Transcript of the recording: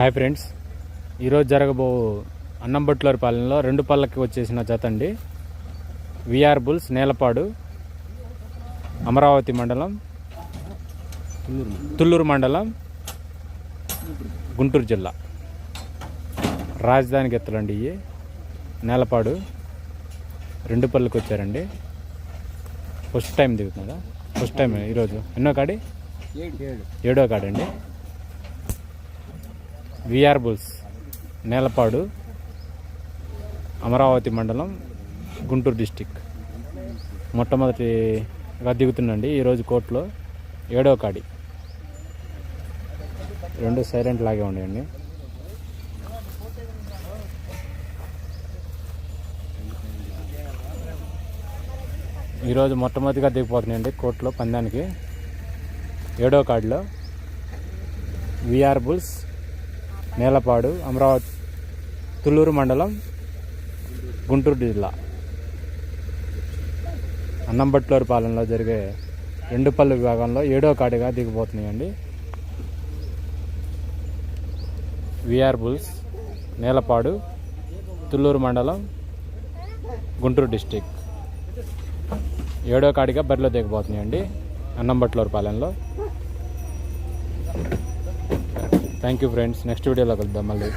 Hi friends. ఈరోజు జరగబో అన్నంబట్లూరు పాలెంలో రెండు పళ్ళకి వచ్చేసిన జత అండి. విఆర్ బుల్స్ నేలపాడు అమరావతి మండలం తుళ్ళూరు మండలం గుంటూరు జిల్లా. రాజధానికి ఎత్తులండి ఇవి నేలపాడు రెండు పళ్ళకి వచ్చారండి. ఫస్ట్ టైం దిగుతుందా ఫస్ట్ టైం ఈరోజు. ఎన్నో కాడి? ఏడో కాడండి. విఆర్ బుల్స్ నేలపాడు అమరావతి మండలం గుంటూరు డిస్టిక్. మొట్టమొదటిగా దిగుతుందండి ఈరోజు కోర్టులో ఏడవ కాడి. రెండు సైలెంట్ లాగే ఉన్నాయండి. ఈరోజు మొట్టమొదటిగా దిగిపోతున్నాయండి కోర్టులో పందానికి. ఏడో కార్డులో విఆర్ బుల్స్ నేలపాడు అమరావతి తుళ్ళూరు మండలం గుంటూరు జిల్లా. అన్నంబట్లూరు పాలనలో జరిగే ఎండుపల్లి విభాగంలో ఏడో కాడిగా దిగిపోతున్నాయండి. విఆర్ బుల్స్ నేలపాడు తుళ్ళూరు మండలం గుంటూరు డిస్టిక్. ఏడో కాడిగా బరిలో దిగబోతున్నాయండి అన్నంబట్లూరు పాలెంలో. థ్యాంక్ యూ ఫ్రెండ్స్ నెక్స్ట్ వీడియోలో కలుద్దాం మళ్ళీ.